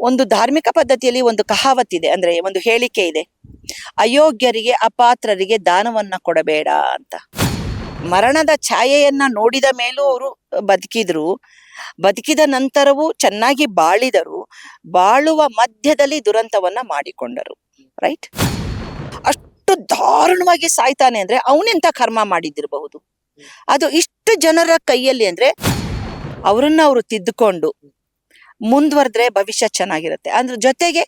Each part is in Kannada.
ಒಂದು ಧಾರ್ಮಿಕ ಪದ್ಧತಿಯಲ್ಲಿ ಒಂದು ಕಹಾವತ್ ಇದೆ, ಅಂದ್ರೆ ಒಂದು ಹೇಳಿಕೆ ಇದೆ. ಅಯೋಗ್ಯರಿಗೆ, ಅಪಾತ್ರರಿಗೆ ದಾನವನ್ನ ಕೊಡಬೇಡ ಅಂತ. ಮರಣದ ಛಾಯೆಯನ್ನ ನೋಡಿದ ಮೇಲೂ ಅವರು ಬದುಕಿದ್ರು. ಬದುಕಿದ ನಂತರವೂ ಚೆನ್ನಾಗಿ ಬಾಳಿದರು. ಬಾಳುವ ಮಧ್ಯದಲ್ಲಿ ದುರಂತವನ್ನ ಮಾಡಿಕೊಂಡರು. ರೈಟ್ ಅಷ್ಟು ದಾರುಣವಾಗಿ ಸಾಯ್ತಾನೆ ಅಂದ್ರೆ ಅವನೆಂತ ಕರ್ಮ ಮಾಡಿದಿರಬಹುದು ಅದು ಇಷ್ಟು ಜನರ ಕೈಯಲ್ಲಿ ಅಂದ್ರೆ ಅವರನ್ನ ಅವರು ತಿದ್ದುಕೊಂಡು ಮುಂದುವರೆದ್ರೆ ಭವಿಷ್ಯ ಚೆನ್ನಾಗಿರುತ್ತೆ. ಅದ್ರ ಜೊತೆಗೆ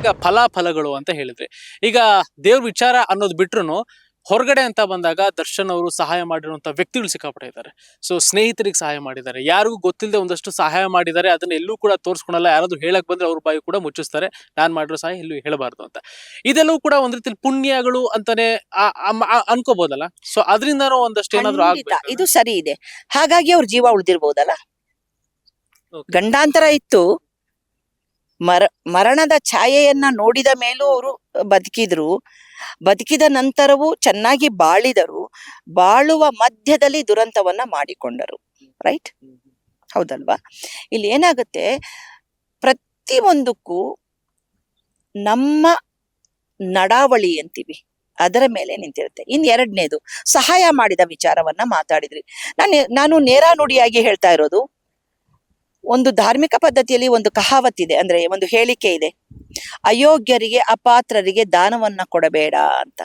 ಈಗ ಫಲಾಫಲಗಳು ಅಂತ ಹೇಳಿದ್ರೆ ಈಗ ದೇವ್ರ ವಿಚಾರ ಅನ್ನೋದು ಬಿಟ್ರು ಹೊರಗಡೆ ಅಂತ ಬಂದಾಗ ದರ್ಶನ್ ಅವರು ಸಹಾಯ ಮಾಡಿರುವಂತ ವ್ಯಕ್ತಿಗಳು ಸಿಕ್ಕಾಪಟ್ಟಿದ್ದಾರೆ ಸೊ ಸ್ನೇಹಿತರಿಗೆ ಸಹಾಯ ಮಾಡಿದ್ದಾರೆ. ಯಾರಿಗೂ ಗೊತ್ತಿಲ್ಲದೆ ಒಂದಷ್ಟು ಸಹಾಯ ಮಾಡಿದ್ದಾರೆ. ಅದನ್ನ ಎಲ್ಲೂ ಕೂಡ ತೋರಿಸ್ಕೊಳಲ್ಲ. ಯಾರಾದ್ರೂ ಹೇಳಕ್ ಬಂದ್ರೆ ಅವ್ರ ಬಾಯಿ ಕೂಡ ಮುಚ್ಚಿಸ್ತಾರೆ. ನಾನ್ ಮಾಡಿರೋ ಸಹಾಯ ಎಲ್ಲೂ ಹೇಳಬಾರ್ದು ಅಂತ. ಇದೆಲ್ಲವೂ ಕೂಡ ಒಂದ್ ರೀತಿ ಪುಣ್ಯಗಳು ಅಂತಾನೆ ಅನ್ಕೋಬಹುದಲ್ಲ ಸೊ ಅದರಿಂದ ಒಂದಷ್ಟು ಏನಾದ್ರು ಇದು ಸರಿ ಇದೆ. ಹಾಗಾಗಿ ಅವ್ರ ಜೀವ ಉಳಿದಿರ್ಬೋದಲ್ಲ. ಗಂಡಾಂತರ ಇತ್ತು. ಮರ, ಮರಣದ ಛಾಯೆಯನ್ನ ನೋಡಿದ ಮೇಲೂ ಅವರು ಬದುಕಿದ್ರು. ಬದುಕಿದ ನಂತರವೂ ಚೆನ್ನಾಗಿ ಬಾಳಿದರು. ಬಾಳುವ ಮಧ್ಯದಲ್ಲಿ ದುರಂತವನ್ನ ಮಾಡಿಕೊಂಡರು. ರೈಟ್? ಹೌದಲ್ವಾ? ಇಲ್ಲಿ ಏನಾಗುತ್ತೆ? ಪ್ರತಿ ಒಂದಕ್ಕೂ ನಮ್ಮ ನಡಾವಳಿ ಅಂತೀವಿ. ಅದರ ಮೇಲೆ ನಿಂತಿರುತ್ತೆ. ಇನ್ ಎರಡನೇದು, ಸಹಾಯ ಮಾಡಿದ ವಿಚಾರವನ್ನ ಮಾತಾಡಿದ್ರಿ. ನಾನು ನಾನು ನೇರ ನುಡಿಯಾಗಿ ಹೇಳ್ತಾ ಇರೋದು ಒಂದು ಧಾರ್ಮಿಕ ಪದ್ಧತಿಯಲ್ಲಿ ಒಂದು ಕಹಾವತ್ ಇದೆ ಅಂದ್ರೆ ಒಂದು ಹೇಳಿಕೆ ಇದೆ. ಅಯೋಗ್ಯರಿಗೆ ಅಪಾತ್ರರಿಗೆ ದಾನವನ್ನ ಕೊಡಬೇಡ ಅಂತ.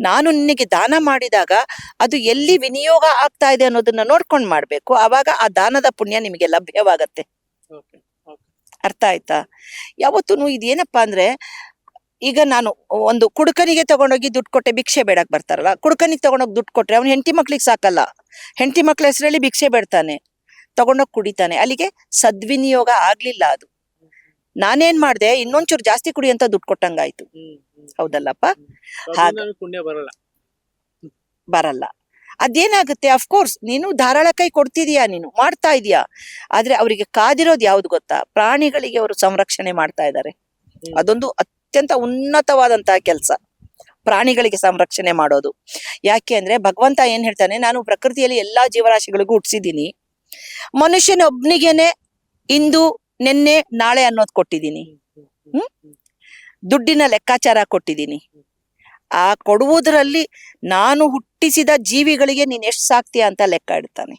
ನಾನು ನಿನಗೆ ದಾನ ಮಾಡಿದಾಗ ಅದು ಎಲ್ಲಿ ವಿನಿಯೋಗ ಆಗ್ತಾ ಇದೆ ಅನ್ನೋದನ್ನ ನೋಡ್ಕೊಂಡು ಮಾಡ್ಬೇಕು. ಅವಾಗ ಆ ದಾನದ ಪುಣ್ಯ ನಿಮಗೆ ಲಭ್ಯವಾಗತ್ತೆ. ಅರ್ಥ ಆಯ್ತಾ? ಯಾವತ್ತೂ ಇದೇನಪ್ಪಾ ಅಂದ್ರೆ ಈಗ ನಾನು ಒಂದು ಕುಡುಕನಿಗೆ ತಗೊಂಡೋಗಿ ದುಡ್ಡು ಕೊಟ್ಟೆ ಭಿಕ್ಷೆ ಬೇಡಕ್ ಬರ್ತಾರಲ್ಲ ಕುಡುಕನಿಗೆ ತಗೊಂಡೋಗಿ ದುಡ್ಡು ಕೊಟ್ರೆ ಅವ್ನು ಹೆಂಡತಿ ಮಕ್ಳಿಗೆ ಸಾಕಲ್ಲ. ಹೆಂಡತಿ ಮಕ್ಳ ಹೆಸರಲ್ಲಿ ಭಿಕ್ಷೆ ಬೇಡ್ತಾನೆ. ತಗೊಂಡೋಗಿ ಕುಡಿತಾನೆ. ಅಲ್ಲಿಗೆ ಸದ್ವಿನಿಯೋಗ ಆಗ್ಲಿಲ್ಲ ಅದು. ನಾನೇನ್ ಮಾಡ್ದೆ ಇನ್ನೊಂಚೂರು ಜಾಸ್ತಿ ಕುಡಿ ಅಂತ ದುಡ್ಡು ಕೊಟ್ಟಂಗಾಯ್ತು. ಹೌದಲ್ಲಪ್ಪ? ಬರಲ್ಲ. ಬರಲ್ಲ. ಅದೇನಾಗುತ್ತೆ ಅಫ್ಕೋರ್ಸ್ ನೀನು ಧಾರಾಳ ಕೈ ಕೊಡ್ತಿದೀಯಾ ನೀನು? ಮಾಡ್ತಾ ಇದೀಯಾ? ಆದ್ರೆ ಅವರಿಗೆ ಕಾದಿರೋದು ಯಾವ್ದು ಗೊತ್ತಾ? ಪ್ರಾಣಿಗಳಿಗೆ ಅವರು ಸಂರಕ್ಷಣೆ ಮಾಡ್ತಾ ಇದ್ದಾರೆ ಅದೊಂದು ಅತ್ಯಂತ ಉನ್ನತವಾದಂತಹ ಕೆಲಸ. ಪ್ರಾಣಿಗಳಿಗೆ ಸಂರಕ್ಷಣೆ ಮಾಡೋದು. ಯಾಕೆ ಅಂದ್ರೆ ಭಗವಂತ ಏನ್ ಹೇಳ್ತಾನೆ ನಾನು ಪ್ರಕೃತಿಯಲ್ಲಿ ಎಲ್ಲಾ ಜೀವರಾಶಿಗಳಿಗೂ ಹುಟ್ಟಿಸಿದೀನಿ ಮನುಷ್ಯನೊಬ್ನಿಗೆನೆ ಇಂದು ನಿನ್ನೆ ನಾಳೆ ಅನ್ನೋದು ಕೊಟ್ಟಿದ್ದೀನಿ ಹ್ಮ್? ದುಡ್ಡಿನ ಲೆಕ್ಕಾಚಾರ ಕೊಟ್ಟಿದ್ದೀನಿ ಆ ಕೊಡುವುದರಲ್ಲಿ ನಾನು ಹುಟ್ಟಿಸಿದ ಜೀವಿಗಳಿಗೆ ನೀನ್ ಎಷ್ಟು ಸಾಕ್ತೀಯ ಅಂತ ಲೆಕ್ಕ ಇಡ್ತಾನೆ.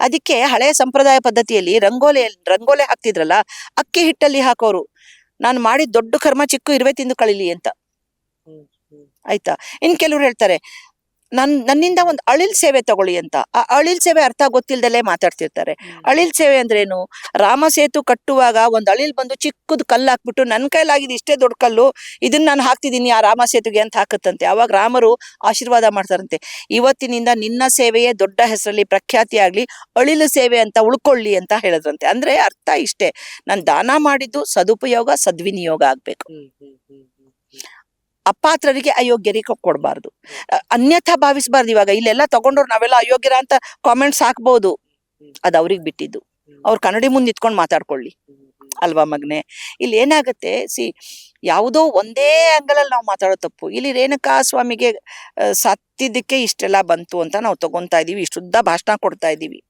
ಅದಕ್ಕೆ ಹಳೆಯ ಸಂಪ್ರದಾಯ ಪದ್ಧತಿಯಲ್ಲಿ ರಂಗೋಲಿ ರಂಗೋಲೆ ಹಾಕ್ತಿದ್ರಲ್ಲ ಅಕ್ಕಿ ಹಿಟ್ಟಲ್ಲಿ ಹಾಕೋರು ನಾನು ಮಾಡಿದ ದೊಡ್ಡ ಕರ್ಮ ಚಿಕ್ಕು ಇರುವೆ ತಿಂದು ಕಳಿಲಿ ಅಂತ. ಆಯ್ತಾ ಇನ್ ಕೆಲವ್ರು ಹೇಳ್ತಾರೆ ನನ್ ನನ್ನಿಂದ ಒಂದು ಅಳಿಲ್ ಸೇವೆ ತಗೊಳ್ಳಿ ಅಂತ. ಆ ಅಳಿಲ್ ಸೇವೆ ಅರ್ಥ ಗೊತ್ತಿಲ್ದಲೇ ಮಾತಾಡ್ತಿರ್ತಾರೆ. ಅಳಿಲ್ ಸೇವೆ ಅಂದ್ರೇನು? ರಾಮ ಸೇತು ಕಟ್ಟುವಾಗ ಒಂದ್ ಅಳಿಲ್ ಬಂದು ಚಿಕ್ಕದು ಕಲ್ಲು ಹಾಕ್ಬಿಟ್ಟು ನನ್ ಕೈಲಾಗಿದ್ ಇಷ್ಟೇ ದೊಡ್ಡ ಕಲ್ಲು ಇದನ್ನ ನಾನು ಹಾಕ್ತಿದ್ದೀನಿ ಆ ರಾಮ ಸೇತುಗೆ ಅಂತ ಹಾಕತ್ತಂತೆ. ಅವಾಗ ರಾಮರು ಆಶೀರ್ವಾದ ಮಾಡ್ತಾರಂತೆ. ಇವತ್ತಿನಿಂದ ನಿನ್ನ ಸೇವೆಯೇ ದೊಡ್ಡ ಹೆಸರಲ್ಲಿ ಪ್ರಖ್ಯಾತಿ ಆಗ್ಲಿ ಅಳಿಲು ಸೇವೆ ಅಂತ ಉಳ್ಕೊಳ್ಳಿ ಅಂತ ಹೇಳಿದ್ರಂತೆ. ಅಂದ್ರೆ ಅರ್ಥ ಇಷ್ಟೇ. ನಾನ್ ದಾನ ಮಾಡಿದ್ದು ಸದುಪಯೋಗ ಸದ್ವಿನಿಯೋಗ ಆಗ್ಬೇಕು ಹ್ಮ್, ಹ್ಮ್, ಹ್ಮ್, ಹ್ಮ್, ಹ್ಮ್. ಅಪಾತ್ರರಿಗೆ ಅಯೋಗ್ಯರಿಗೆ ಕೊಡಬಾರ್ದು. ಅನ್ಯಥಾ ಭಾವಿಸಬಾರ್ದು ಇವಾಗ. ಇಲ್ಲೆಲ್ಲ ತಗೊಂಡ್ರು ನಾವೆಲ್ಲ ಅಯೋಗ್ಯರ ಅಂತ ಕಾಮೆಂಟ್ಸ್ ಹಾಕ್ಬೋದು. ಅದು ಅವ್ರಿಗೆ ಬಿಟ್ಟಿದ್ದು. ಅವ್ರ ಕನ್ನಡಿ ಮುಂದೆ ನಿಂತ್ಕೊಂಡು ಮಾತಾಡ್ಕೊಳ್ಳಿ. ಅಲ್ವಾ ಮಗ್ನೆ? ಇಲ್ಲಿ ಏನಾಗುತ್ತೆ, ಸಿ, ಯಾವುದೋ ಒಂದೇ ಅಂಗಲಲ್ಲಿ ನಾವು ಮಾತಾಡೋ ತಪ್ಪು. ಇಲ್ಲಿ ರೇಣುಕಾ ಸ್ವಾಮಿಗೆ ಸತ್ತಿದ್ದಕ್ಕೆ ಇಷ್ಟೆಲ್ಲ ಬಂತು ಅಂತ ನಾವು ತಗೊಂತಾ ಇದೀವಿ. ಇಷ್ಟುದ್ದ ಭಾಷಣ ಕೊಡ್ತಾ ಇದ್ದೀವಿ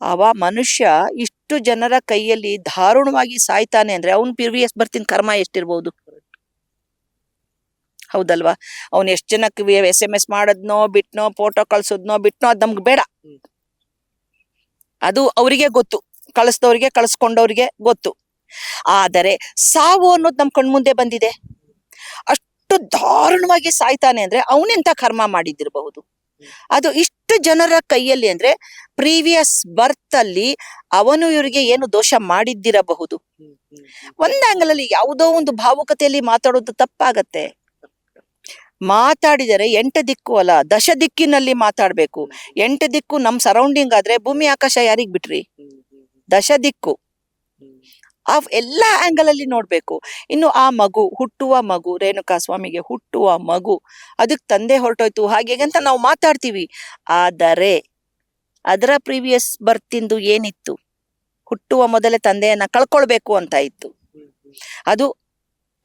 ಅವ ಮನುಷ್ಯ ಇಷ್ಟು ಜನರ ಕೈಯಲ್ಲಿ ದಾರುಣವಾಗಿ ಸಾಯ್ತಾನೆ ಅಂದ್ರೆ ಅವ್ನ್ ಎಸ್ ಬರ್ತಿನ ಕರ್ಮ ಎಷ್ಟಿರ್ಬೋದು? ಹೌದಲ್ವಾ? ಅವ್ನ್ ಎಷ್ಟ್ ಜನಕ್ಕೆ ಎಸ್ ಎಂ ಎಸ್ ಮಾಡದ್ನೋ ಬಿಟ್ನೋ ಫೋಟೋ ಕಳ್ಸೋದ್ನೋ ಬಿಟ್ನೋ ಅದ್ ನಮ್ಗೆ ಬೇಡ. ಅದು ಅವರಿಗೆ ಗೊತ್ತು. ಕಳಿಸ್ದವ್ರಿಗೆ ಕಳಿಸ್ಕೊಂಡವ್ರಿಗೆ ಗೊತ್ತು. ಆದರೆ ಸಾವು ಅನ್ನೋದು ನಮ್ ಕಣ್ಮುಂದೆ ಬಂದಿದೆ. ಅಷ್ಟು ದಾರುಣವಾಗಿ ಸಾಯ್ತಾನೆ ಅಂದ್ರೆ ಅವನೆಂತ ಕರ್ಮ ಮಾಡಿದ್ದಿರಬಹುದು? ಅದು ಇಷ್ಟು ಜನರ ಕೈಯಲ್ಲಿ ಅಂದ್ರೆ ಪ್ರೀವಿಯಸ್ ಬರ್ತ್ ಅಲ್ಲಿ ಅವನು ಇವರಿಗೆ ಏನು ದೋಷ ಮಾಡಿದ್ದಿರಬಹುದು. ಒಂದ್ ಆಂಗಲ್ ಅಲ್ಲಿ ಯಾವುದೋ ಒಂದು ಭಾವುಕತೆಯಲ್ಲಿ ಮಾತಾಡೋದು ತಪ್ಪಾಗತ್ತೆ. ಮಾತಾಡಿದರೆ ಎಂಟು ದಿಕ್ಕು ಅಲ್ಲ ದಶ ದಿಕ್ಕಿನಲ್ಲಿ ಮಾತಾಡ್ಬೇಕು. ಎಂಟು ದಿಕ್ಕು ನಮ್ಮ ಸರೌಂಡಿಂಗ್ ಆದ್ರೆ ಭೂಮಿ, ಆಕಾಶ ಯಾರಿಗ್ ಬಿಟ್ರಿ? ದಶ ದಿಕ್ಕು. ಆ ಎಲ್ಲ ಆಂಗಲ್ ಅಲ್ಲಿ ನೋಡ್ಬೇಕು. ಇನ್ನು ಆ ಮಗು, ಹುಟ್ಟುವ ಮಗು ರೇಣುಕಾ ಸ್ವಾಮಿಗೆ ಹುಟ್ಟುವ ಮಗು ಅದಕ್ಕೆ ತಂದೆ ಹೊರಟೋಯ್ತು. ಹಾಗೆ ಅಂತ ನಾವು ಮಾತಾಡ್ತೀವಿ. ಆದರೆ, ಅದರ ಪ್ರೀವಿಯಸ್ ಬರ್ತಿಂದು ಏನಿತ್ತು? ಹುಟ್ಟುವ ಮೊದಲೇ ತಂದೆಯನ್ನ ಕಳ್ಕೊಳ್ಬೇಕು ಅಂತ ಇತ್ತು. ಅದು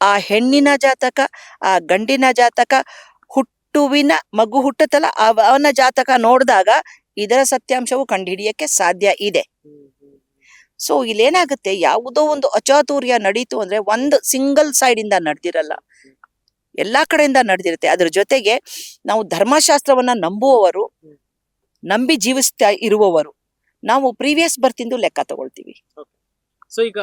ಆ ಹೆಣ್ಣಿನ ಜಾತಕ, ಆ ಗಂಡಿನ ಜಾತಕ, ಹುಟ್ಟುವಿನ ಮಗು ಹುಟ್ಟತಲ್ಲ ಅವ- ಅವನ ಜಾತಕ ನೋಡಿದಾಗ ಇದರ ಸತ್ಯಾಂಶವು ಕಂಡುಹಿಡಿಯಕ್ಕೆ ಸಾಧ್ಯ ಇದೆ. ಸೊ ಇಲ್ಲಿ ಸೊ ಇಲ್ಲೇನಾಗುತ್ತೆ, ಯಾವುದೋ ಒಂದು ಅಚಾತುರ್ಯ ನಡೀತು ಅಂದ್ರೆ ಒಂದು ಸಿಂಗಲ್ ಸೈಡ್ ಇಂದ ನಡೆದಿರಲ್ಲ. ಎಲ್ಲಾ ಕಡೆಯಿಂದ ನಡೆದಿರುತ್ತೆ. ಅದ್ರ ಜೊತೆಗೆ ನಾವು ಧರ್ಮಶಾಸ್ತ್ರವನ್ನ ನಂಬುವವರು, ನಂಬಿ ಜೀವಿಸ್ತಾ ಇರುವವರು, ನಾವು ಪ್ರೀವಿಯಸ್ ಬರ್ತಿಂದು ಲೆಕ್ಕ ತಗೊಳ್ತೀವಿ. ಸೊ ಈಗ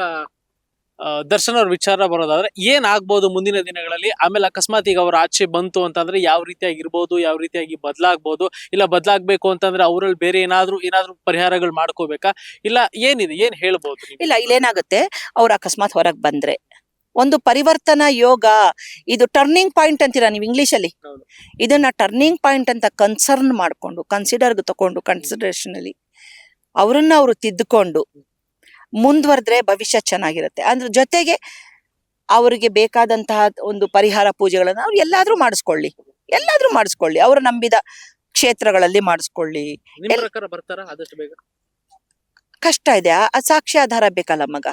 ದರ್ಶನ್ ಅವ್ರ ವಿಚಾರ ಬರೋದಾದ್ರೆ ಏನ್ ಆಗ್ಬೋದು ಮುಂದಿನ ದಿನಗಳಲ್ಲಿ? ಆಮೇಲೆ ಅಕಸ್ಮಾತ್ ಈಗ ಅವ್ರ ಆಚೆ ಬಂತು ಅಂತಂದ್ರೆ ಯಾವ ರೀತಿಯಾಗಿ ಇರ್ಬೋದು ಯಾವ ರೀತಿಯಾಗಿ ಬದಲಾಗ್ಬೋದು ಇಲ್ಲ ಬದಲಾಗ್ಬೇಕು ಅಂತಂದ್ರೆ ಅವರಲ್ಲಿ ಬೇರೆ ಏನಾದ್ರು ಏನಾದ್ರೂ ಪರಿಹಾರಗಳು ಮಾಡ್ಕೋಬೇಕಾ? ಇಲ್ಲ ಏನಿದೆ? ಏನ್ ಹೇಳ್ಬೋದು ಇಲ್ಲ ಇಲ್ಲ ಇಲ್ಲೇನಾಗುತ್ತೆ? ಅವ್ರು ಅಕಸ್ಮಾತ್ ಹೊರಗ್ ಬಂದ್ರೆ. ಒಂದು ಪರಿವರ್ತನಾ ಯೋಗ ಇದು ಟರ್ನಿಂಗ್ ಪಾಯಿಂಟ್ ಅಂತೀರಾ ನೀವು ಇಂಗ್ಲಿಷ್ ಅಲ್ಲಿ. ಇದನ್ನ ಟರ್ನಿಂಗ್ ಪಾಯಿಂಟ್ ಅಂತ ಕನ್ಸರ್ನ್ ಮಾಡ್ಕೊಂಡು ಕನ್ಸಿಡರ್ ತಕೊಂಡು ಕನ್ಸಿಡರೇಷನ್ ಅಲ್ಲಿ ಅವರನ್ನ ಅವರು ತಿದ್ದುಕೊಂಡು ಮುಂದುವರೆದ್ರೆ ಭವಿಷ್ಯ ಚೆನ್ನಾಗಿರುತ್ತೆ. ಅದ್ರ ಜೊತೆಗೆ ಅವರಿಗೆ ಬೇಕಾದಂತಹ ಒಂದು ಪರಿಹಾರ ಪೂಜೆಗಳನ್ನ ಅವ್ರು ಎಲ್ಲಾದ್ರೂ ಮಾಡಿಸ್ಕೊಳ್ಳಿ. ಎಲ್ಲಾದ್ರೂ ಮಾಡಿಸ್ಕೊಳ್ಳಿ. ಅವರು ನಂಬಿದ ಕ್ಷೇತ್ರಗಳಲ್ಲಿ ಮಾಡಿಸ್ಕೊಳ್ಳಿ. ಕಷ್ಟ ಇದೆ. ಸಾಕ್ಷಿ ಆಧಾರ ಬೇಕಲ್ಲ ಮಗ?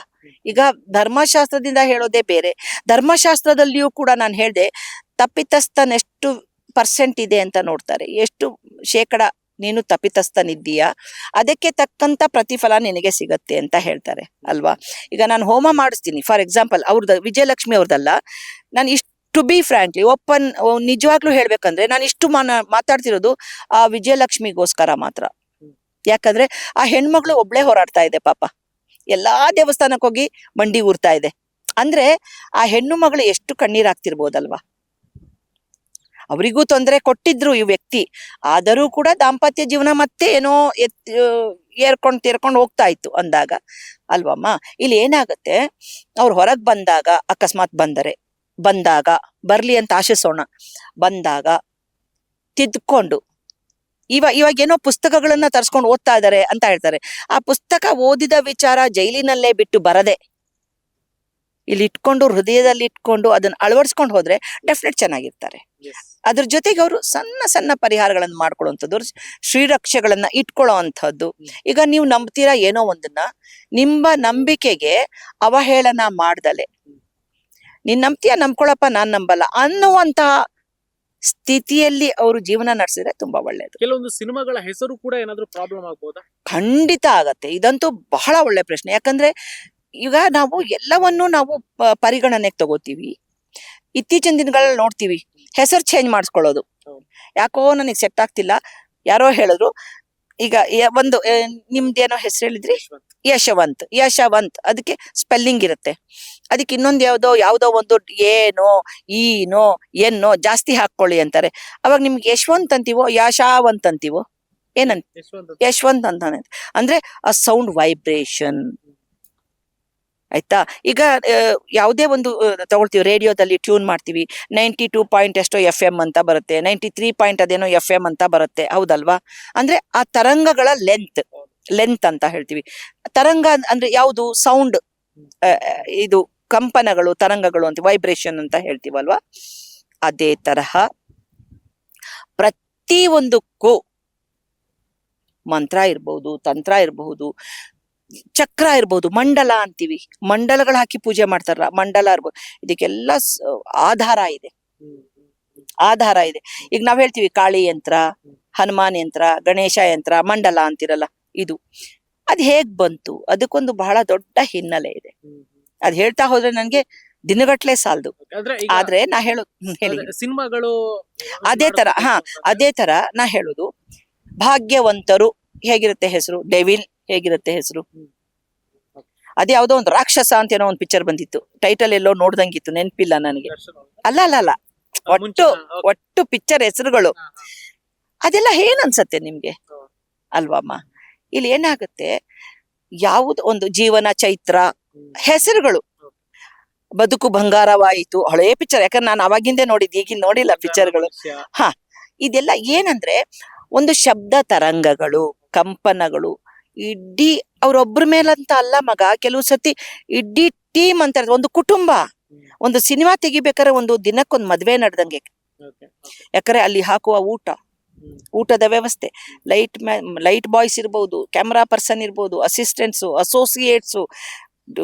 ಈಗ ಧರ್ಮಶಾಸ್ತ್ರದಿಂದ ಹೇಳೋದೇ ಬೇರೆ. ಧರ್ಮಶಾಸ್ತ್ರದಲ್ಲಿಯೂ ಕೂಡ ನಾನು ಹೇಳ್ದೆ ತಪ್ಪಿತಸ್ಥನೆಷ್ಟು ಪರ್ಸೆಂಟ್ ಇದೆ ಅಂತ ನೋಡ್ತಾರೆ. ಎಷ್ಟು ಶೇಕಡ ನೀನು ತಪ್ಪಿತಸ್ಥನಿದ್ದೀಯಾ? ಅದಕ್ಕೆ ತಕ್ಕಂತ ಪ್ರತಿಫಲ ನಿನಗೆ ಸಿಗತ್ತೆ ಅಂತ ಹೇಳ್ತಾರೆ, ಅಲ್ವಾ? ಈಗ ನಾನು ಹೋಮ ಮಾಡಿಸ್ತೀನಿ. ಫಾರ್ ಎಕ್ಸಾಂಪಲ್ ಅವ್ರದ್ದು ವಿಜಯಲಕ್ಷ್ಮಿ ಅವ್ರದ್ದಲ್ಲ ನಾನು ಇಷ್ಟು ಟು ಬಿ ಫ್ರಾಂಕ್ಲಿ ಓಪನ್ ನಿಜವಾಗ್ಲೂ ಹೇಳ್ಬೇಕಂದ್ರೆ ನಾನು ಇಷ್ಟು ಮಾತಾಡ್ತಿರೋದು ಆ ವಿಜಯಲಕ್ಷ್ಮಿಗೋಸ್ಕರ ಮಾತ್ರ. ಯಾಕಂದ್ರೆ ಆ ಹೆಣ್ಮಗಳು ಒಬ್ಳೆ ಹೋರಾಡ್ತಾ ಇದೆ ಪಾಪ. ಎಲ್ಲಾ ದೇವಸ್ಥಾನಕ್ಕೆ ಹೋಗಿ ಮಂಡಿ ಊರ್ತಾ ಇದೆ. ಅಂದ್ರೆ ಆ ಹೆಣ್ಣು ಮಗಳು ಎಷ್ಟು ಕಣ್ಣೀರಾಗ್ತಿರ್ಬೋದಲ್ವಾ ಅವರಿಗೂ ತೊಂದರೆ ಕೊಟ್ಟಿದ್ರು ಈ ವ್ಯಕ್ತಿ. ಆದರೂ ಕೂಡ ದಾಂಪತ್ಯ ಜೀವನ ಮತ್ತೆ ಏನೋ ಎತ್ ಏರ್ಕೊಂಡು, ತೀರ್ಕೊಂಡು ಹೋಗ್ತಾ ಇತ್ತು ಅಂದಾಗ. ಅಲ್ವಮ್ಮ? ಇಲ್ಲಿ ಏನಾಗುತ್ತೆ? ಅವ್ರು ಹೊರಗೆ ಬಂದಾಗ, ಅಕಸ್ಮಾತ್ ಬಂದರೆ, ಬಂದಾಗ, ಬರ್ಲಿ ಅಂತ ಆಶಿಸೋಣ. ಬಂದಾಗ ತಿದ್ಕೊಂಡು, ಇವ, ಇವಾಗ ಏನೋ ಪುಸ್ತಕಗಳನ್ನ ತರ್ಸ್ಕೊಂಡು ಓದ್ತಾ ಇದ್ದಾರೆ ಅಂತ ಹೇಳ್ತಾರೆ. ಆ ಪುಸ್ತಕ ಓದಿದ ವಿಚಾರ ಜೈಲಿನಲ್ಲೇ ಬಿಟ್ಟು ಬರದೆ ಇಲ್ಲಿ ಇಟ್ಕೊಂಡು ಹೃದಯದಲ್ಲಿ ಇಟ್ಕೊಂಡು ಅದನ್ನ ಅಳವಡಿಸ್ಕೊಂಡು ಹೋದ್ರೆ ಡೆಫಿನೆಟ್ ಚೆನ್ನಾಗಿರ್ತಾರೆ. ಅದ್ರ ಜೊತೆಗೆ ಅವರು ಸಣ್ಣ ಸಣ್ಣ ಪರಿಹಾರಗಳನ್ನು ಮಾಡ್ಕೊಳ್ಳುವಂಥದ್ದು. ಶ್ರೀರಕ್ಷೆಗಳನ್ನ ಇಟ್ಕೊಳ್ಳೋ ಅಂಥದ್ದು ಈಗ ನೀವು ನಂಬ್ತೀರಾ ಏನೋ ಒಂದನ್ನ ನಿಮ್ಮ ನಂಬಿಕೆಗೆ ಅವಹೇಳನ ಮಾಡ್ದಲೆ. ನೀನ್ ನಂಬ್ತೀಯ? ನಂಬ್ಕೊಳಪ್ಪ ನಾನ್ ನಂಬಲ್ಲ ಅನ್ನುವಂತಹ ಸ್ಥಿತಿಯಲ್ಲಿ ಅವರು ಜೀವನ ನಡೆಸಿದ್ರೆ ತುಂಬಾ ಒಳ್ಳೇದು. ಕೆಲವೊಂದು ಸಿನಿಮಾಗಳ ಹೆಸರು ಕೂಡ ಏನಾದ್ರೂ ಪ್ರಾಬ್ಲಮ್ ಆಗ್ಬೋದಾ? ಖಂಡಿತ ಆಗತ್ತೆ. ಇದಂತೂ ಬಹಳ ಒಳ್ಳೆ ಪ್ರಶ್ನೆ. ಯಾಕಂದ್ರೆ ಈಗ ನಾವು ಎಲ್ಲವನ್ನೂ ನಾವು ಪರಿಗಣನೆಗೆ ತಗೋತೀವಿ. ಇತ್ತೀಚಿನ ದಿನಗಳಲ್ಲಿ ನೋಡ್ತೀವಿ. ಹೆಸರು ಚೇಂಜ್ ಮಾಡಿಸ್ಕೊಳ್ಳೋದು. ಯಾಕೋ ನನಗೆ ಸೆಟ್ ಆಗ್ತಿಲ್ಲ. ಯಾರೋ ಹೇಳಿದ್ರು. ಈಗ ಒಂದು ನಿಮ್ದೇನೋ ಹೆಸರು ಹೇಳಿದ್ರಿ? ಯಶವಂತ್. ಯಶವಂತ್. ಅದಕ್ಕೆ ಸ್ಪೆಲ್ಲಿಂಗ್ ಇರುತ್ತೆ. ಅದಕ್ಕೆ ಇನ್ನೊಂದು ಯಾವ್ದೋ ಯಾವ್ದೋ ಒಂದು ಏನೋ ಈನೋ ಎನ್ನೋ ಜಾಸ್ತಿ ಹಾಕೊಳ್ಳಿ ಅಂತಾರೆ. ಅವಾಗ ನಿಮ್ಗೆ ಯಶವಂತ್ ಅಂತೀವೋ ಯಶಾವಂತ್ ಅಂತೀವೋ? ಏನಂತ? ಯಶವಂತ್ ಅಂತ. ಅಂದ್ರೆ ಆ ಸೌಂಡ್ ವೈಬ್ರೇಷನ್ ಆಯ್ತಾ? ಈಗ ಯಾವುದೇ ಒಂದು ತಗೊಳ್ತೀವಿ, ರೇಡಿಯೋದಲ್ಲಿ ಟ್ಯೂನ್ ಮಾಡ್ತೀವಿ. ನೈಂಟಿ ಟೂ ಪಾಯಿಂಟ್ ಎಷ್ಟೋ ಎಫ್ ಎಂ ಅಂತ ಬರುತ್ತೆ. ನೈಂಟಿ ತ್ರೀ ಪಾಯಿಂಟ್ ಅದೇನೋ ಎಫ್ ಎಂ ಅಂತ ಬರುತ್ತೆ. ಹೌದಲ್ವಾ? ಅಂದ್ರೆ ಆ ತರಂಗಗಳ ಲೆಂತ್ ಲೆಂತ್ ಅಂತ ಹೇಳ್ತೀವಿ. ತರಂಗ ಅಂದ್ರೆ ಯಾವುದು? ಸೌಂಡ್ ಇದು ಕಂಪನಗಳು, ತರಂಗಗಳು ಅಂತ ವೈಬ್ರೇಷನ್ ಅಂತ ಹೇಳ್ತೀವಲ್ವಾ? ಅದೇ ತರಹ ಪ್ರತಿ ಒಂದಕ್ಕೂ ಮಂತ್ರ ಇರ್ಬಹುದು ತಂತ್ರ ಇರಬಹುದು ಚಕ್ರ ಇರ್ಬೋದು ಮಂಡಲ ಅಂತೀವಿ. ಮಂಡಲಗಳು ಹಾಕಿ ಪೂಜೆ ಮಾಡ್ತಾರಲ್ಲ ಮಂಡಲ ಇರ್ಬೋದು. ಇದಕ್ಕೆಲ್ಲ ಆಧಾರ ಇದೆ. ಆಧಾರ ಇದೆ. ಈಗ ನಾವ್ ಹೇಳ್ತೀವಿ ಕಾಳಿ ಯಂತ್ರ ಹನುಮಾನ್ ಯಂತ್ರ ಗಣೇಶ ಯಂತ್ರ ಮಂಡಲ ಅಂತಿರಲ್ಲ ಇದು. ಅದ್ ಹೇಗ್ ಬಂತು? ಅದಕ್ಕೊಂದು ಬಹಳ ದೊಡ್ಡ ಹಿನ್ನೆಲೆ ಇದೆ. ಅದ್ ಹೇಳ್ತಾ ಹೋದ್ರೆ ನನ್ಗೆ ದಿನಗಟ್ಲೆ ಸಾಲದು. ಆದ್ರೆ ಆದ್ರೆ ನಾ ಹೇಳೋ ಹೇಳಿ. ಸಿನಿಮಾಗಳು ಅದೇ ತರ, ಹಾ, ಅದೇ ತರ ನಾ ಹೇಳುದು. ಭಾಗ್ಯವಂತರು ಹೇಗಿರುತ್ತೆ ಹೆಸರು? ಡೆವಿಲ್ ಹೇಗಿರುತ್ತೆ ಹೆಸರು? ಅದೇ ಯಾವುದೋ ಒಂದು ರಾಕ್ಷಸ ಅಂತ ಏನೋ ಒಂದು ಪಿಕ್ಚರ್ ಬಂದಿತ್ತು. ಟೈಟಲ್ ಎಲ್ಲೋ ನೋಡ್ದಂಗಿತ್ತು ನೆನಪಿಲ್ಲ ನನಗೆ. ಅಲ್ಲ ಅಲ್ಲ ಅಲ್ಲ. ಒಟ್ಟು ಒಟ್ಟು ಪಿಕ್ಚರ್ ಹೆಸರುಗಳು. ಅದೆಲ್ಲ ಏನ್ ಅನ್ಸತ್ತೆ ನಿಮ್ಗೆ? ಅಲ್ವಾಮ್ಮ ಇಲ್ಲಿ ಏನಾಗುತ್ತೆ? ಯಾವುದು ಒಂದು ಜೀವನ ಚೈತ್ರ ಹೆಸರುಗಳು. ಬದುಕು ಬಂಗಾರವಾಯಿತು. ಹಳೇ ಪಿಕ್ಚರ್ ಯಾಕಂದ್ರೆ ನಾನು ಅವಾಗಿಂದೇ ನೋಡಿದ್ ಈಗಿನ ನೋಡಿಲ್ಲ ಪಿಕ್ಚರ್ಗಳು ಇದೆಲ್ಲ ಏನಂದ್ರೆ ಒಂದು ಶಬ್ದ ತರಂಗಗಳು ಕಂಪನಗಳು ಇಡೀ ಅವ್ರೊಬ್ರ ಮೇಲಂತ ಅಲ್ಲ ಮಗ ಕೆಲವು ಸತಿ ಇಡೀ ಟೀಮ್ ಅಂತ ಒಂದು ಕುಟುಂಬ. ಒಂದು ಸಿನಿಮಾ ತೆಗಿಬೇಕಾದ್ರೆ ಒಂದು ದಿನಕ್ಕೊಂದು ಮದ್ವೆ ನಡೆದಂಗೆ. ಯಾಕಂದ್ರೆ ಅಲ್ಲಿ ಹಾಕುವ ಊಟ. ಊಟದ ವ್ಯವಸ್ಥೆ. ಲೈಟ್ ಲೈಟ್ ಬಾಯ್ಸ್ ಇರ್ಬೋದು ಕ್ಯಾಮ್ರಾ ಪರ್ಸನ್ ಇರ್ಬೋದು assistants associates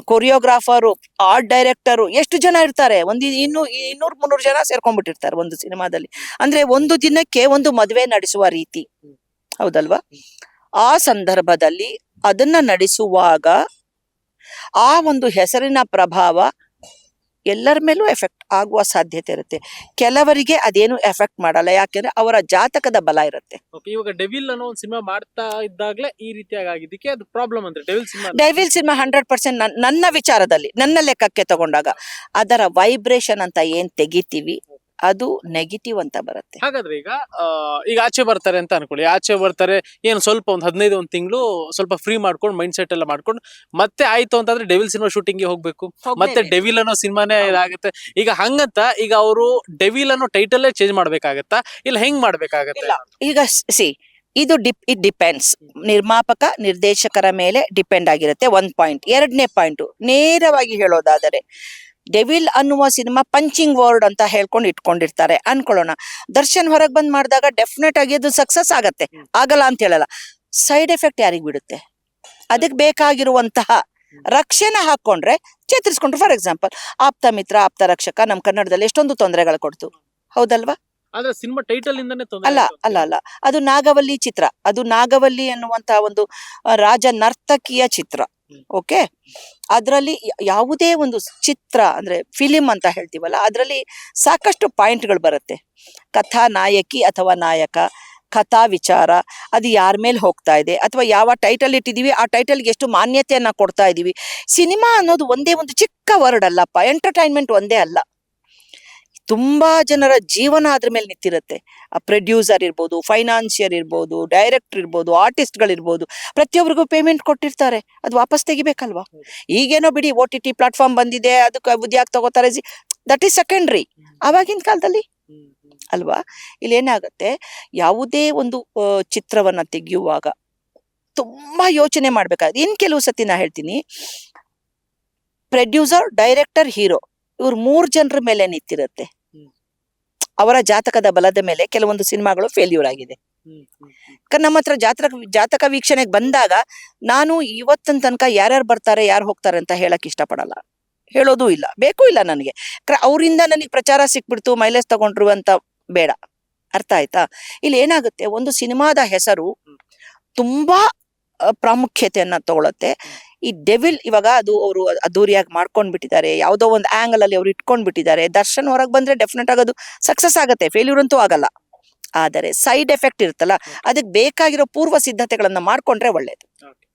choreographer art director ಎಷ್ಟು ಜನ ಇರ್ತಾರೆ? ಒಂದು ಇನ್ನೂ ಇನ್ನೂರ್ ಮುನ್ನೂರು ಜನ ಸೇರ್ಕೊಂಡ್ಬಿಟ್ಟಿರ್ತಾರೆ ಒಂದು ಸಿನಿಮಾದಲ್ಲಿ. ಅಂದ್ರೆ ಒಂದು ದಿನಕ್ಕೆ ಒಂದು ಮದುವೆ ನಡೆಸುವ ರೀತಿ. ಹೌದಲ್ವಾ? ಆ ಸಂದರ್ಭದಲ್ಲಿ ಅದನ್ನ ನಡೆಸುವಾಗ ಆ ಒಂದು ಹೆಸರಿನ ಪ್ರಭಾವ ಎಲ್ಲರ ಮೇಲೂ ಎಫೆಕ್ಟ್ ಆಗುವ ಸಾಧ್ಯತೆ ಇರುತ್ತೆ. ಕೆಲವರಿಗೆ ಅದೇನು ಎಫೆಕ್ಟ್ ಮಾಡಲ್ಲ. ಯಾಕೆಂದ್ರೆ ಅವರ ಜಾತಕದ ಬಲ ಇರುತ್ತೆ. ಇವಾಗ ಡೆವಿಲ್ ಅನ್ನೋ ಒಂದು ಸಿನಿಮಾ ಮಾಡ್ತಾ ಇದ್ದಾಗಲೇ ಈ ರೀತಿಯಾಗಿ ಆಗಿದ್ದಕ್ಕೆ ಅದು ಪ್ರಾಬ್ಲಮ್ ಅಂದ್ರೆ devil cinema devil cinema hundred percent ನನ್ನ ವಿಚಾರದಲ್ಲಿ ನನ್ನ ಲೆಕ್ಕಕ್ಕೆ ತಗೊಂಡಾಗ ಅದರ ವೈಬ್ರೇಷನ್ ಅಂತ ಏನ್ ತೆಗಿತೀವಿ? ಅದು ನೆಗೆಟಿವ್ ಅಂತ ಬರುತ್ತೆ. ಹಾಗಾದ್ರೆ ಈಗ ಆ, ಈಗ ಆಚೆ ಬರ್ತಾರೆ ಅಂತ ಅನ್ಕೊಳ್ಳಿ. ಆಚೆ ಬರ್ತಾರೆ ಏನು ಸ್ವಲ್ಪ ಒಂದು ಹದಿನೈದು ಒಂದು ತಿಂಗಳು ಸ್ವಲ್ಪ ಫ್ರೀ ಮಾಡ್ಕೊಂಡು ಮೈಂಡ್ ಸೆಟ್ ಎಲ್ಲ ಮಾಡ್ಕೊಂಡು ಮತ್ತೆ ಆಯ್ತು ಅಂತಂದ್ರೆ ಡೆವಿಲ್ ಸಿನಿಮಾ ಶೂಟಿಂಗ್ಗೆ ಹೋಗ್ಬೇಕು. ಮತ್ತೆ ಡೆವಿಲ್ ಅನ್ನೋ ಸಿನಿಮಾನೇ ಇದಾಗುತ್ತೆ. ಈಗ ಹಂಗಂತ ಈಗ ಅವರು ಡೆವಿಲ್ ಅನ್ನೋ ಟೈಟಲ್ ಚೇಂಜ್ ಮಾಡ್ಬೇಕಾಗತ್ತಾ? ಇಲ್ಲ ಹೆಂಗ್ ಮಾಡ್ಬೇಕಾಗತ್ತೆ? ಇಲ್ಲ. ಈಗ ಸಿ ಇದು ಡಿಪ್ ಇಟ್ ಡಿಪೆಂಡ್ಸ್ ನಿರ್ಮಾಪಕ ನಿರ್ದೇಶಕರ ಮೇಲೆ ಡಿಪೆಂಡ್ ಆಗಿರುತ್ತೆ. ಒಂದ್ ಪಾಯಿಂಟ್ ಎರಡನೇ ಪಾಯಿಂಟ್ ನೇರವಾಗಿ ಹೇಳೋದಾದರೆ ಡೆವಿಲ್ ಅನ್ನುವ ಸಿನಿಮಾ ಪಂಚಿಂಗ್ ವರ್ಡ್ ಅಂತ ಹೇಳ್ಕೊಂಡು ಇಟ್ಕೊಂಡಿರ್ತಾರೆ. ಅನ್ಕೊಳ್ಳೋಣ. ದರ್ಶನ್ ಹೊರಗೆ ಬಂದ್ ಮಾಡಿದಾಗ ಡೆಫಿನೆಟ್ ಆಗಿ ಅದು ಸಕ್ಸಸ್ ಆಗತ್ತೆ. ಆಗಲ್ಲ ಅಂತ ಹೇಳಲ್ಲ. ಸೈಡ್ ಎಫೆಕ್ಟ್ ಯಾರಿಗ್ ಬಿಡುತ್ತೆ? ಅದಕ್ಕೆ ಬೇಕಾಗಿರುವಂತಹ ರಕ್ಷಣೆ ಹಾಕೊಂಡ್ರೆ ಚೇತರಿಸ್ಕೊಂಡ್ರೆ ಫಾರ್ ಎಕ್ಸಾಂಪಲ್ ಆಪ್ತ ಮಿತ್ರ ಆಪ್ತ ರಕ್ಷಕ ನಮ್ ಕನ್ನಡದಲ್ಲಿ ಎಷ್ಟೊಂದು ತೊಂದರೆಗಳು ಕೊಡ್ತು. ಹೌದಲ್ವಾ? ಸಿನಿಮಾ ಟೈಟಲ್ ಅಲ್ಲ ಅಲ್ಲ ಅಲ್ಲ. ಅದು ನಾಗವಲ್ಲಿ ಚಿತ್ರ. ಅದು ನಾಗವಲ್ಲಿ ಅನ್ನುವಂತಹ ಒಂದು ರಾಜ ನರ್ತಕಿಯ ಚಿತ್ರ. ಓಕೆ? ಅದರಲ್ಲಿ ಯಾವುದೇ ಒಂದು ಚಿತ್ರ ಅಂದ್ರೆ ಫಿಲಿಮ್ ಅಂತ ಹೇಳ್ತೀವಲ್ಲ, ಅದರಲ್ಲಿ ಸಾಕಷ್ಟು ಪಾಯಿಂಟ್ಗಳು ಬರುತ್ತೆ. ಕಥಾ ನಾಯಕಿ ಅಥವಾ ನಾಯಕ, ಕಥಾ ವಿಚಾರ, ಅದು ಯಾರ ಮೇಲೆ ಹೋಗ್ತಾ ಇದೆ, ಅಥವಾ ಯಾವ ಟೈಟಲ್ ಇಟ್ಟಿದೀವಿ ಆ ಟೈಟಲ್ಗೆ ಎಷ್ಟು ಮಾನ್ಯತೆಯನ್ನು ಕೊಡ್ತಾ ಇದೀವಿ. ಸಿನಿಮಾ ಅನ್ನೋದು ಒಂದೇ ಒಂದು ಚಿಕ್ಕ ವರ್ಡ್ ಅಲ್ಲಪ್ಪ, ಎಂಟರ್ಟೈನ್ಮೆಂಟ್ ಒಂದೇ ಅಲ್ಲ. ತುಂಬಾ ಜನರ ಜೀವನ ಅದ್ರ ಮೇಲೆ ನಿಂತಿರುತ್ತೆ. ಆ ಪ್ರೊಡ್ಯೂಸರ್ ಇರ್ಬೋದು ಫೈನಾನ್ಸಿಯರ್ ಇರ್ಬೋದು ಡೈರೆಕ್ಟರ್ ಇರ್ಬೋದು ಆರ್ಟಿಸ್ಟ್ಗಳಿರ್ಬೋದು ಪ್ರತಿಯೊಬ್ಬರಿಗೂ ಪೇಮೆಂಟ್ ಕೊಟ್ಟಿರ್ತಾರೆ. ಅದು ವಾಪಸ್ ತೆಗಿಬೇಕಲ್ವಾ? ಈಗೇನೋ ಬಿಡಿ ಓ ಟಿ ಟಿ ಪ್ಲಾಟ್ಫಾರ್ಮ್ ಬಂದಿದೆ, ಅದಕ್ಕೆ ಉದ್ಯಾಗ ತಗೋತಾರೆ ದಟ್ ಈಸ್ ಸೆಕೆಂಡ್ರಿ ಅವಾಗಿನ ಕಾಲದಲ್ಲಿ. ಅಲ್ವಾ? ಇಲ್ಲಿ ಏನಾಗುತ್ತೆ, ಯಾವುದೇ ಒಂದು ಚಿತ್ರವನ್ನ ತೆಗೆಯುವಾಗ ತುಂಬಾ ಯೋಚನೆ ಮಾಡ್ಬೇಕಾದ್ರೆ ಇನ್ ಕೆಲವು ಸತಿ ನಾ ಹೇಳ್ತೀನಿ ಪ್ರೊಡ್ಯೂಸರ್ ಡೈರೆಕ್ಟರ್ ಹೀರೋ ಇವ್ರು ಮೂರ್ ಜನರ ಮೇಲೆ ನಿಂತಿರುತ್ತೆ. ಅವರ ಜಾತಕದ ಬಲದ ಮೇಲೆ ಕೆಲವೊಂದು ಸಿನಿಮಾಗಳು ಫೇಲ್ಯೂರ್ ಆಗಿದೆ. ನಮ್ಮ ಹತ್ರ ಜಾತಕ ಜಾತಕ ವೀಕ್ಷಣೆಗೆ ಬಂದಾಗ ನಾನು ಇವತ್ತಿನ ತನಕ ಯಾರ್ಯಾರು ಬರ್ತಾರೆ ಯಾರು ಹೋಗ್ತಾರೆ ಅಂತ ಹೇಳಕ್ ಇಷ್ಟಪಡಲ್ಲ. ಹೇಳೋದು ಇಲ್ಲ. ಬೇಕು ಇಲ್ಲ ನನಗೆ. ಅವರಿಂದ ನನಗೆ ಪ್ರಚಾರ ಸಿಕ್ಬಿಡ್ತು ಮೈಲೇಜ್ ತಗೊಂಡ್ರು ಅಂತ ಬೇಡ. ಅರ್ಥ ಆಯ್ತಾ? ಇಲ್ಲಿ ಏನಾಗುತ್ತೆ ಒಂದು ಸಿನಿಮಾದ ಹೆಸರು ತುಂಬಾ ಪ್ರಾಮುಖ್ಯತೆಯನ್ನ ತಗೊಳತ್ತೆ. ಈ ಡೆವಿಲ್ ಇವಾಗ ಅದು ಅವರು ಅದ್ದೂರಿಯಾಗಿ ಮಾಡ್ಕೊಂಡ್ ಬಿಟ್ಟಿದ್ದಾರೆ ಯಾವ್ದೋ ಒಂದು ಆಂಗಲ್ ಅಲ್ಲಿ ಅವ್ರು ಇಟ್ಕೊಂಡ್ ಬಿಟ್ಟಿದ್ದಾರೆ ದರ್ಶನ್ ಹೊರಗೆ ಬಂದ್ರೆ ಡೆಫಿನೆಟ್ ಆಗೋದು ಅದು ಸಕ್ಸಸ್ ಆಗತ್ತೆ. ಫೇಲ್ಯೂರ್ ಅಂತೂ ಆಗಲ್ಲ. ಆದರೆ ಸೈಡ್ ಎಫೆಕ್ಟ್ ಇರುತ್ತಲ್ಲ ಅದಕ್ಕೆ ಬೇಕಾಗಿರೋ ಪೂರ್ವ ಸಿದ್ಧತೆಗಳನ್ನ ಮಾಡ್ಕೊಂಡ್ರೆ ಒಳ್ಳೇದು.